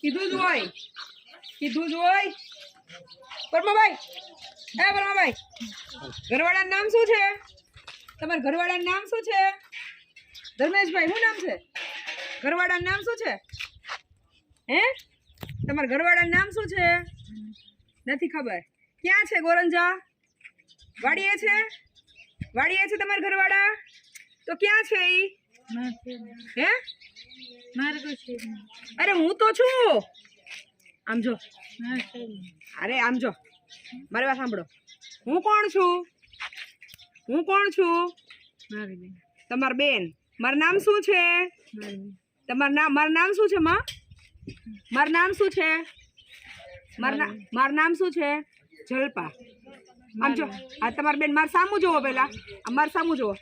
કીધું જ હોય. કીધું જ હોય. પરમાભાઈ હે પરમાભાઈ ઘરવાળાનું નામ શું છે? તમારા ઘરવાળાનું નામ શું છે? ધર્મેશભાઈ, શું નામ છે? ઘરવાળાનું નામ શું છે? હે? તમારા ઘરવાળાનું નામ શું છે? નથી ખબર. ક્યાં છે ગોરંજા? વાડીએ છે? વાડીએ છે તમારા ઘરવાળા? તો ક્યાં છે ઈ? હે? અરે હું તો છું. આમ જો. અરે આમ જો. મારી વાત સાંભળો. હું કોણ છું? હું કોણ છું? તમાર બેન. મારું નામ શું છે? તમારું નામ મારું નામ શું છે માં? મારું નામ શું છે? મારું નામ મારું નામ શું છે? જલપા. આમ જો. આ તમારી બેન મારે સામું જોવો પેલા આ મારું સામું જોવો.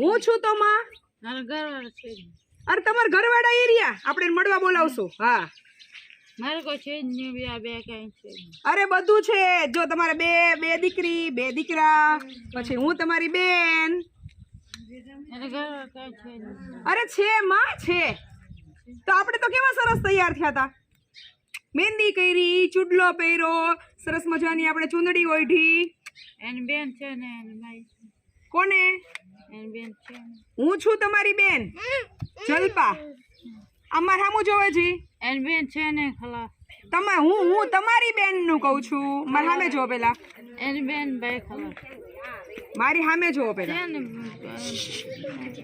હું છું તો માં અરે તમારા ઘરવાળા એરિયા આપણે મળવા બોલાવશું. હા. અરે બધું છે. જો તમારે બે બે દીકરી બે દીકરા પછી હું તમારી બેન. અરે છે માં છે. તો આપણે તો કેવા સરસ તૈયાર થયા હતા મહેંદી કરી ચૂડલો પહેર્યો સરસ મજાની આપણે ચૂંદડી ઓઢી. એની બેન છે ને એની ભાઈ કોને? એની બેન છે. ને હું છું તમારી બેન. જલપા. અમાર હામું જોવે જી. એન બેન છે ને ખલા તમે હું હું તમારી બેનનું કહું છું. મારા સામે જોવો પેલા. એન બેન ભાઈ ખલા મારી સામે જો પેલા.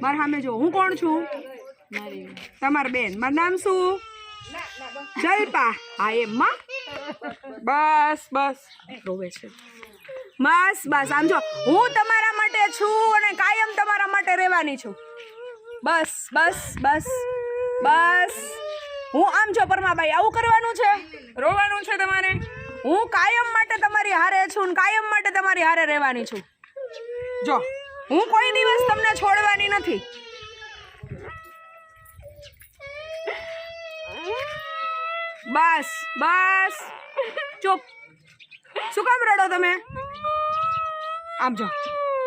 મારા સામે જોવો હું કોણ છું? મારી બેન. બેન. મારું નામ શું? જલપા. હા એમ માં બસ બસ. રોવે છે. બસ બસ આમ જો હું તમારા માટે છું અને કાયમ તમારા માટે રહેવાની છું. બસ બસ બસ બસ. હું આમ છો પરમાભાઈ આવું કરવાનું છે? રોવાનું છે તમારે? હું કાયમ માટે તમારી હારે છું ને કાયમ માટે તમારી હારે રહેવાની છું. જો હું કોઈ દિવસ તમને છોડવાની નથી. બસ બસ. ચૂપ. શું કામ રડો તમે? આમ જો.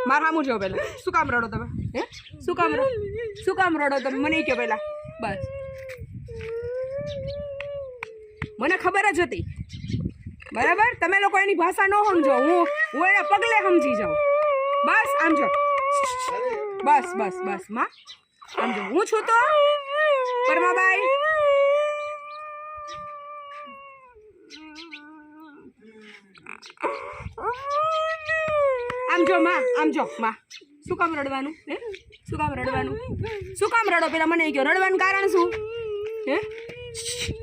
માર સામું જો પેલા. શું કામ રડો તમે? હે? શું કામ શું કામ રડો તમે? મને કહો પહેલા બસ. મને ખબર જ હતી. બરાબર? તમે લોકો એની ભાષા ન સમજો. હું હું એના પગલે સમજી જાઉં. બસ, આમ જો. બસ બસ બસ, માં. આમ જો. હું છું તો પરમાબાઈ. આમ જો, માં, આમ જો, માં. શું કામ રડવાનું, હે? શું કામ રડવાનું? શું કામ રડો? પેલા મને કહો, રડવાનું કારણ શું? હે?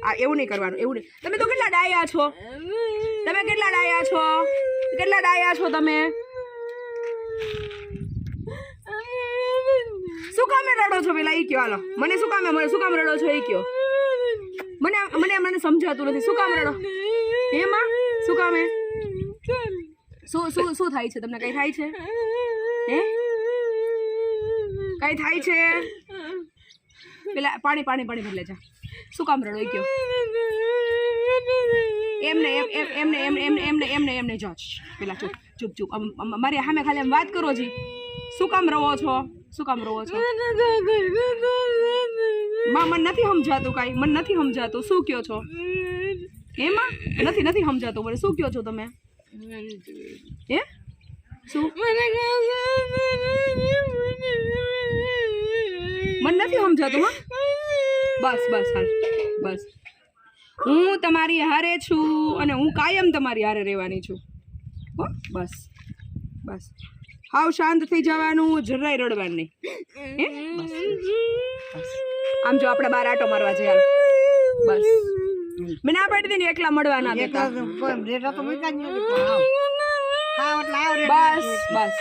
આ એવું નહીં કરવાનું, એવું નહીં. તમે તો કેટલા ડાયા છો? તમે કેટલા ડાયા છો? કેટલા ડાયા છો તમે? શું કામે રડો છો પેલા? એ કયો હાલો. મને શું કામે મને શું કામ રડો છો? એ કયો મને મને મને સમજાતું નથી. શું કામ રડો? હે, માં? શું કામે શું શું શું થાય છે? તમને કઈ થાય છે? હે? કઈ થાય છે? પેલા પાણી પાણી પાણી ભરી લેજા. શું કામ રડો ગયો એમને એમ એમ એમને એમ એમ એમને એમને એમને જો પેલા ચૂપ ચૂપ ચૂપ. મારી સામે ખાલી એમ વાત કરો જી. શું કામ રવો છો? શું કામ રવો છો? માં, મને નથી સમજાતું કાંઈ. મને નથી સમજાતું. શું કયો છો? એમાં નથી નથી સમજાતું. મને શું કયો છો તમે? હે શું? મને નથી સમજાતું, હા? બસ બસ, હાલ, બસ. હું તમારી હારે છું અને હું કાયમ તમારી હારે રહેવાની છું. બસ બસ. હાવ શાંત થઈ જવાનું, જરાય રડવાનું નહીં. આમ જો આપણે બાર આટો મારવા જઈએ બસ. મેં ના પાડી દીધી ને એકલા મળવાના દેતા બસ બસ.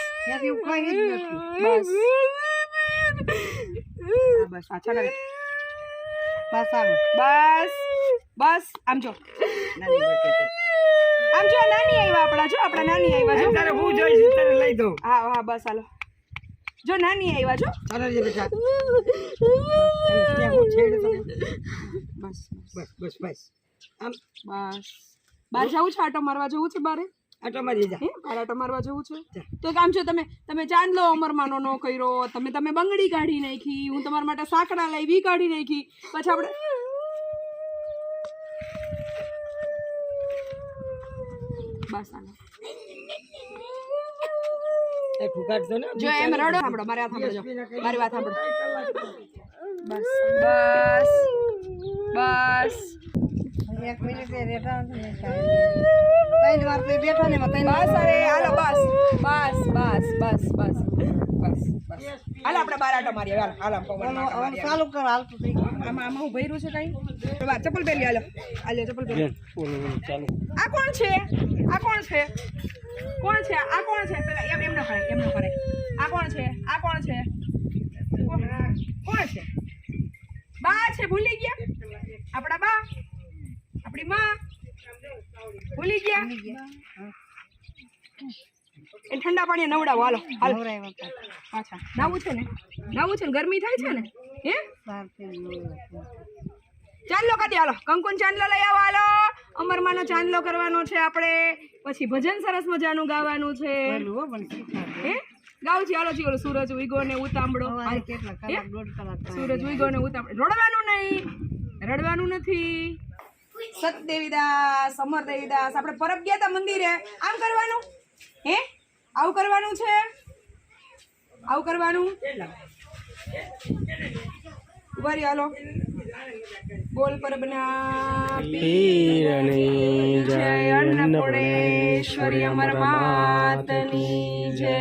બસ. ચાલો. બસ પાછા બસ બસ આમ જો. આમ જો નાની આવ્યા આપણા જો આપણા નાની આવ્યા જો. તારે હું જોઈશ તારે લઈ દઉં. હા હા બસ હાલો. જો નાની આવ્યા છો ચાલો રે બેટા. બસ બસ. બસ બસ આમ. બસ. બહાર જવું છે? આટો મારવા જવું છે બારે? આટો મારી જા. હે? આટો મારવા જવું છે? તો કામ છો તમે તમે ચાંદલો અમરમાનો નો કર્યો તમે તમે બંગડી કાઢી નાખી હું તમારા માટે સાકડા લાવી કાઢી નાખી. પછી આપણે બસ આનો. એ ફુકાટ ને જો એમ રડો સાંભળો મારી વાત સાંભળો મારી વાત સાંભળો બસ બસ બસ એક મિનિટ રેટા ત્રણ વાર તો બેઠા ને બસ હવે હાલો બસ બસ બસ બસ બસ બસ હાલો આપણે બાર આટો મારીએ હાલ ચાલુ કરો હાલ તો આમાં આમાં હું ભર્યું છે કઈ બા ચપ્પલ પહેરી હાલો હાલો ચપ્પલ પહેરી આ કોણ છે આ કોણ છે કોણ છે? આ કોણ છે? પેલા એમ એમ ના કરે એમ ન કરે આ કોણ છે? આ કોણ છે? કોણ કોણ છે? બા છે ભૂલી ગયા? આપણા બા? આપણી માં? ભૂલી ગયા? એ ઠંડા પાણી નવડાવો હાલો હાલો. અચ્છા નાવું છે ને? નાવું છે ને? ગરમી થાય છે ને? હે? ચાંદલો કાઢી હાલો. કંકુન ચાંદલો લઈ આવો હાલો. અમરમાનો ચાંદલો કરવાનો છે આપણે. પછી ભજન સરસ મજાનું ગાવાનું છે. હે ગાવું છે હાલો ઓલો સૂરજ ઉઈગો ને ઉતાંબડો? સૂરજ ઉઈગો ને ઉતાંબડો રડવાનું નહીં. રડવાનું નથી. સતદેવીદાસ અમર દેવીદાસ આપણે પરબ ગયા હતા મંદિરે આમ કરવાનું? હે? આવું કરવાનું છે? આવું કરવાનું? ઊભા હાલો. બોલ પરબના પીરની જય અન્નપૂર્ણેશ્વરી અમર માતની જય.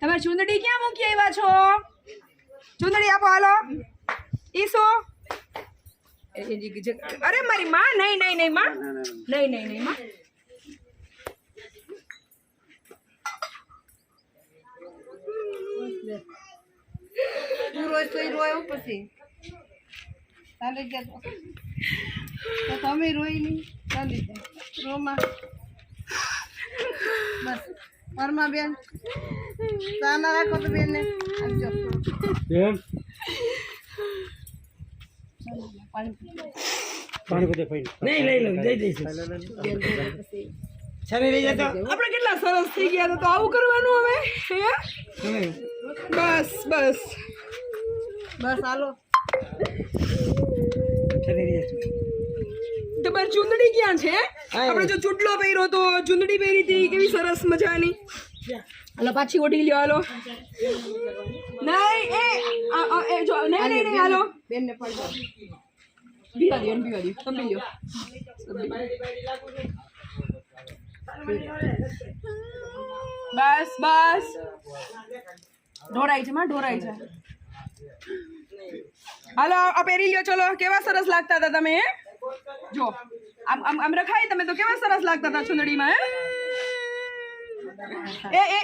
તમે ચુંદડી ક્યાં મૂકી આવ્યા છો? ચુંદડી આપો હાલો. ઈસો અરે મારી માં નહીં નહીં નહીં માં. નહીં નહીં નહીં માં. રોજ તો ઈ પછી. ચાલી ગયા તો. તમે રોઈ નહીં ચાલી જાય રોમાં. બસ. પરમા બેન. ચાના રાખો તો બેન ને આપજો એમ પાણી નહીં લઈ લઉં જઈ દઈશું. છાની લઈ જતો આપણે કેટલા સરસ થઈ ગયા હતા તો આવું કરવાનું હવે હે? હવે બસ બસ. બસ હાલો. તમારી ચૂંદડી ક્યાં છે આપણે જો ચૂંટલો પહેર્યો તો ચૂંદડી પહેરી હતી કેવી સરસ મજાની. હલો પાછી ઓઢી લ્યો હાલો. નહીં એ જો નહીં નહીં નહીં હાલો. બેનને પડજો પીવા દો એને દો તમે લ્યો. બસ બસ. ઢોરાય છે માં ઢોરાય છે. હાલો આ પહેરી લ્યો ચલો. કેવા સરસ લાગતા હતા તમે જો આમ આમ આમ રખાય તમે તો કેવા સરસ લાગતા હતા ચુંદડીમાં હે? એ એ.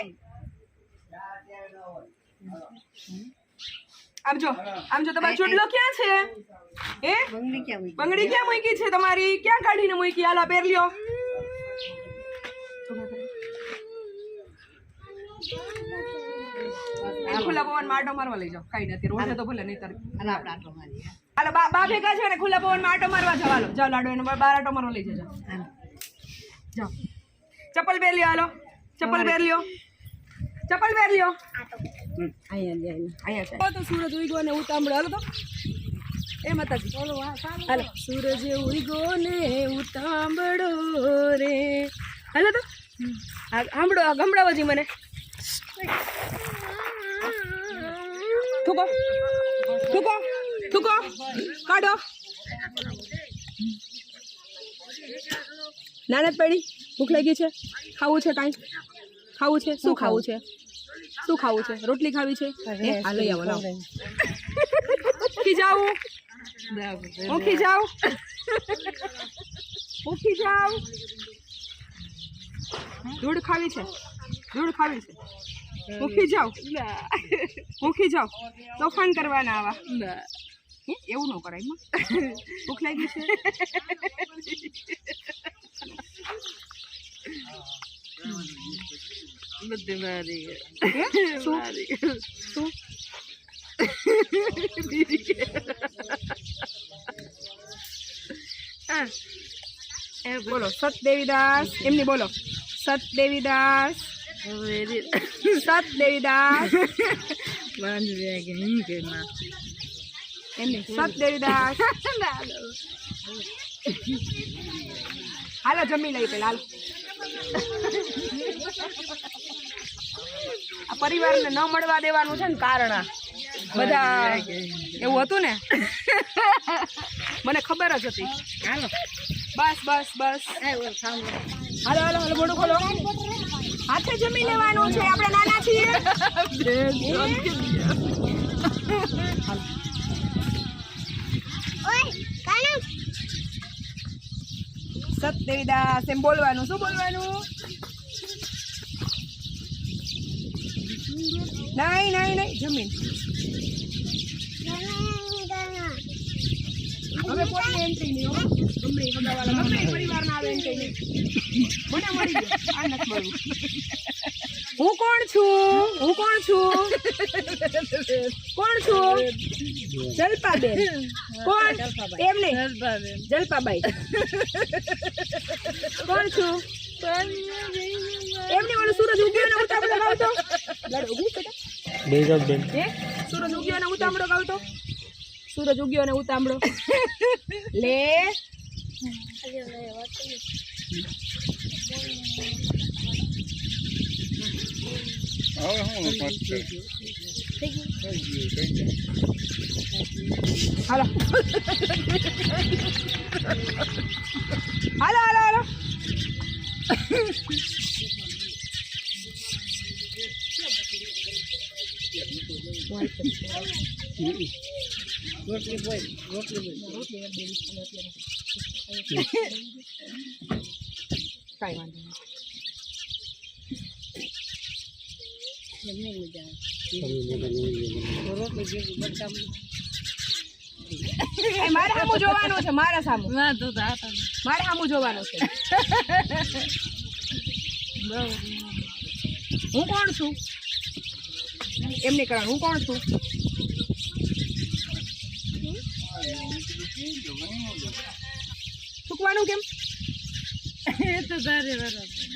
આમ જો આમ જો તમારો ચૂંટલો ક્યાં છે? એ બંગડી ક્યાં મૂકી? બંગડી ક્યાં મૂકી છે તમારી? ક્યાં કાઢીને મૂકી? હાલો પહેર લ્યો. ખુલ્લા પવન આટો મારવા લઈ જાઓ. કઈ નથી રોજે તો ભલે નહીં અને આપણે આટલો મારીએ. હાલો બા બા ભેગા છે ને ખુલ્લા પવનમાં આટો મારવા જાવ જાઓ લાડો એને બાર આટો મારવા લઈ જજો. જાઓ. ચપ્પલ પહેર લ્યો હાલો. ચપ્પલ પહેર લ્યો. ચપ્પલ પહેર લ્યો. અહીંયા. અહીંયા તો સૂરજ ઉઈગો ને ઉતાંબળો હાલો તો. એ માતાજી. હાલો સૂરજ ઉઈગો ને ઉતાંબળો રે. હાલો તો. સાંભળો આ ગમડાવો મને. થૂકો થૂકો થૂકો કાઢો. નાનત પડી ભૂખ લાગી છે. ખાવું છે કાંઈ? ખાવું છે? શું ખાવું છે? શું ખાવું છે? રોટલી ખાવી છે? આ લઈ આવો લાવો. ખીજાવું હું ખીજાવું હું ખીજાવું દૂધ ખાવી છે. દૂધ ખાવી છે. હું જાવ ભૂખી જાવ તોફાન કરવાના આવા. એવું ન કરાયમાં ભૂખ લાગી છે? બધી મારી. શું? બોલો સત દેવીદાસ એમની બોલો. સત દેવીદાસ સત દેવીદાસ એમની સત દેવીદાસ હાલો જમી લઈ પેલા આ પરિવારને ન મળવા દેવાનું છે ને કારણ આ. બધા એવું હતું ને? મને ખબર જ હતી. હાલો. બસ બસ બસ. હાલો હાલો હાલો મોઢું ખોલો. હાથે જમી લેવાનું છે, આપણે નાના છીએ. સતદેવીદાસ એમ બોલવાનું, શું બોલવાનું? નહીં નહીં નહીં જમીન હવે કોઈને એન્ટ્રી નહીં હો. ગમે એ વગાડવાળા ગમે પરિવારના આવે એન્ટ્રી નહીં મને મળી ગયો. આ નથી મળવું. હું કોણ છું? હું કોણ છું? કોણ છું? જલપાબેન. કોણ? એમ નહીં. જલપાબાઈ. કોણ છું? એમને ઓલું સૂરજ ઉગ્યો ને ઉતામળો ગાવતો બેન સુરજ સૂરજ ઉગ્યો ને ઉતામળો ગાવતો. સૂરજ ઉગ્યો ને ઉતામળો. લે. હાલો. હાલો હાલો હાલો. કાંઈ વાંધો નહીં. એ મારે સામું જોવાનું છે મારા સામું. મારે સામું જોવાનું છે. હું કોણ છું? એમને કારણ હું કોણ છું? થૂકવાનું કેમ? તો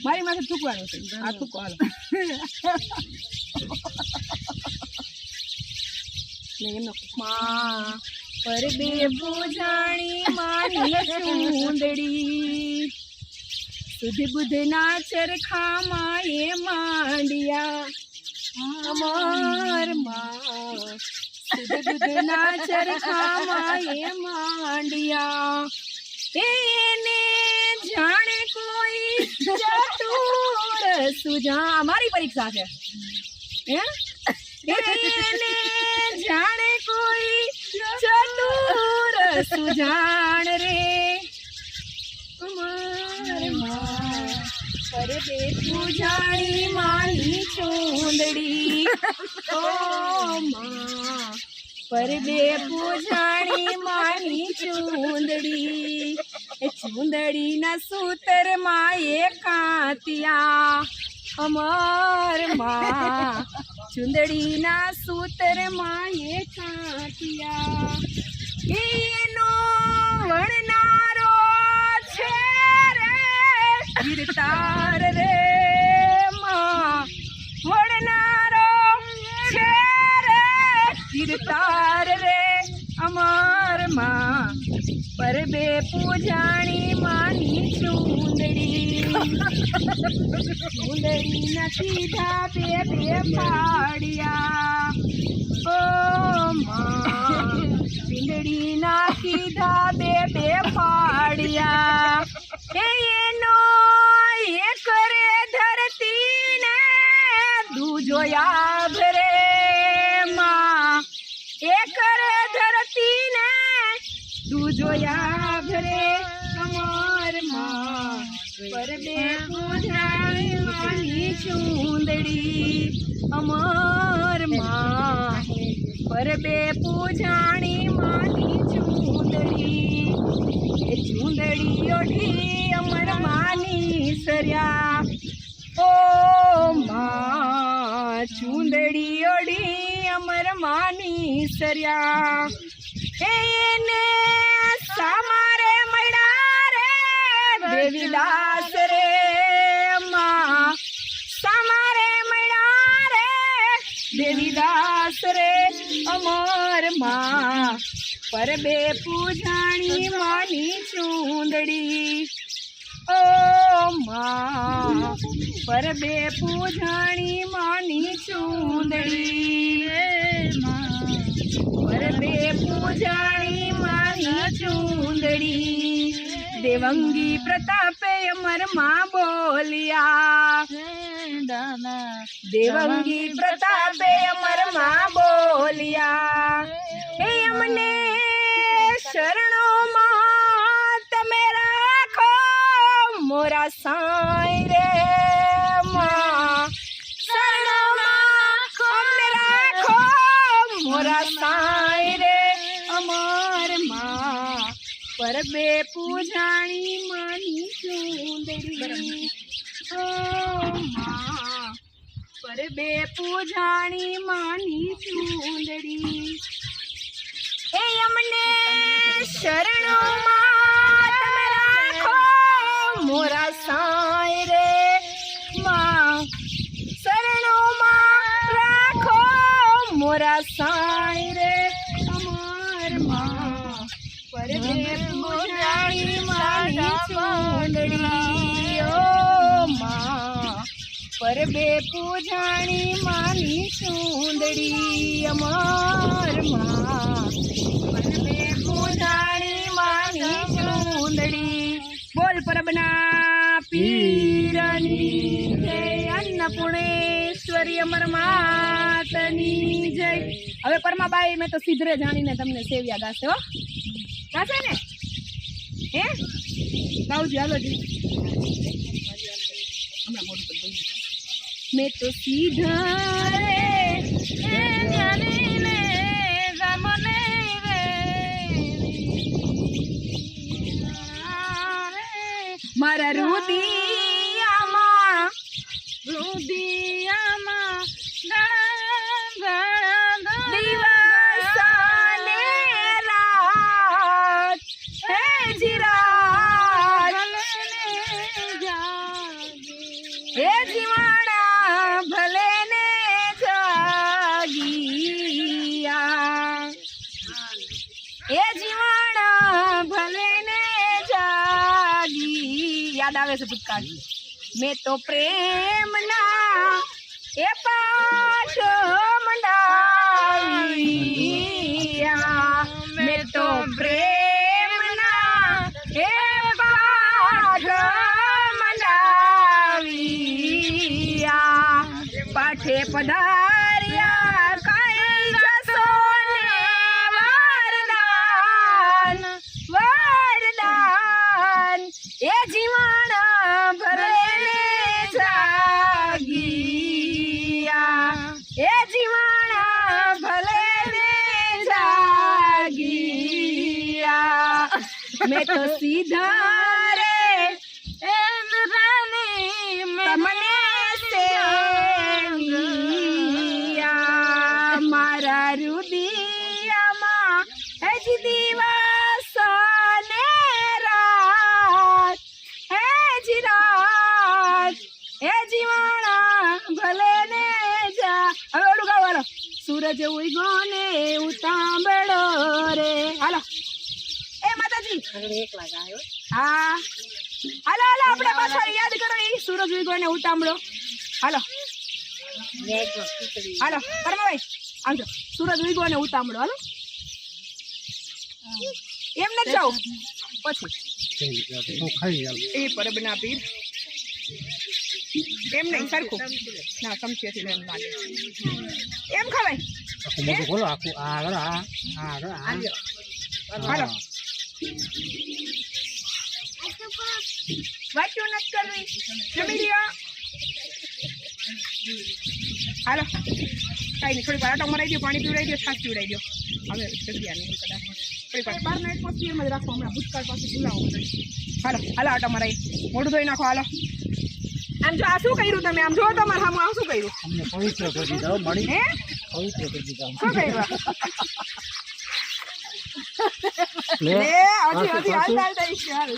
મારી માથે થૂકવાનું છે. આ થૂકો હાલો. એમનો માં પર બે પૂજાણી માની ચૂંદડી સુધ બુધ ના ચરખામાં એ માંડિયા. અમારમાં સુધ બુધ ના ચરખામાં એ માંડિયા એને જાણે કોઈ ચતુર સુજા મારી પરીક્ષા છે હે એને જાણે કોઈ ચતુર સુજાણ રે અમરમાં પર બે પૂજાણી માની ચૂંદડી ઓ માં પર બે પૂજાણી માની ચૂંદડી. એ ચૂંદડીના સૂતરમાં એ કાંતિયા અમરમાં. ચૂંદડીના સૂતરમાં એ કાંતિયા. એનો વણનારો છે રે, ગીરતાર રે માં વણનારો છે રે ગીરતાર રે અમરમાં. પર બે પૂજાણી માની ચૂંદડી ચૂંદડી નથી ધા બે પાડ્યા. ઓ માં. ચૂંદડી નાખી ધાબે બે પાડ્યા. એનો એ કરે ધરતી ને દૂજોયા ભરે માં એ કરે ધરતી ને દૂજોયા ભરે અમરમાં. પર બે પૂજાણી માની ચૂંદડી અમરમાં. પર બે પૂજાણી માની ચૂંદડી. એ ચૂંદડી ઓઢી અમર માની સર્યા. ઓ માં, ચૂંદડી ઓઢી અમર માની સર્યા. એને સામારે મળ્યા દેવીદાસ રે માં તમારે મળ્યા રે દેવીદાસ રે અમરમાં પર બે પૂજાણી માની ચૂંદડી ઓ માં પર બે પૂજાણી માની ચૂંદડી પર બે પૂજાણી માની ચૂંદડી, દેવંગી પ્રતાપે અમરમાં બોલ્યા. દેવંગી પ્રતાપે અમરમાં બોલિયા. હે અમને શરણોમાં તમે રાખો, મોરા સાંઈ રે માં. શરણોમાં અમને રાખો, મોરા સાંઈ રે અમરમાં પર બે પૂજાણી માની સુંદરી ઓ માં પર બે પૂજાણી માની સુંદરી એ અમને શરણોમાં તમે રાખો, મોરા સાય રે માં. શરણોમાં રાખો, મોરા સાય રે અમરમાં પર બે પૂજાણી માની ચૂંદડી ઓ માં પર બે પૂજાણી માની સુંદડી અમર પર બે પૂજાણી માની સુંદડી બોલ પરબના પીરની જય અન્નપૂર્ણેશ્વરી અમર માતની જય હવે પરમાબાઈ મેં તો સીધરે જાણીને તમને સેવ્યા ગાશે હો ગાશે ને હે? ગાવજી હાલો જી. મેં તો સીધા રે એ જાણીને તમને રે મારા રુદિયામાં રુદિયામાં દિવસ અને રાત હે જીરાત હે જીવાણા ભલે ને જાગિયા એ જીવાણા ભલે ને જાગી યાદ આવે છે ભૂતકાળ મેં તો પ્રેમના એ મેં તો સીધા માતાજી હા. હાલો હાલો આપણે પાછળ યાદ કરો એ સૂરજ ઉગ્યો ને ઉતાંબળો હાલો હાલો પરમાભાઈ આવજો. સૂરજ ઉગ્યો ને હાલો. એમ ન જાવ પછી. એ પરબના પીર. એમ નહીં સરખું. ના ચમચીથી લાગે એમ ખવાય. ખોલો આખું આગળ આ આ. આગળ હાલો. વાંચ્યું નથી કરવી. જમી લ્યો. હાલો. કાંઈ નહીં થોડી વાર મરાઈ દો પાણી પીવડાવી દો છાશ પીવડાવી દો હવે જગ્યા નહીં કદાચ થોડીક વાર પછી એટમોસ્ફિયરમાં જ રાખો હમણાં ભૂતકાળ પાસે બોલાવો હાલો હાલો આટો મરાઈ. મોઢું ધોઈ નાખો હાલો. આમ જો આ શું કર્યું તમે? આમ જો તમારે સામે આ શું કર્યું? અમને પવિત્ર કરી દીધા મળી હે? પવિત્ર કરી દીધા. શું કર્યું? લે હજી હજી હાલ. હાલ દઈશ હાલ.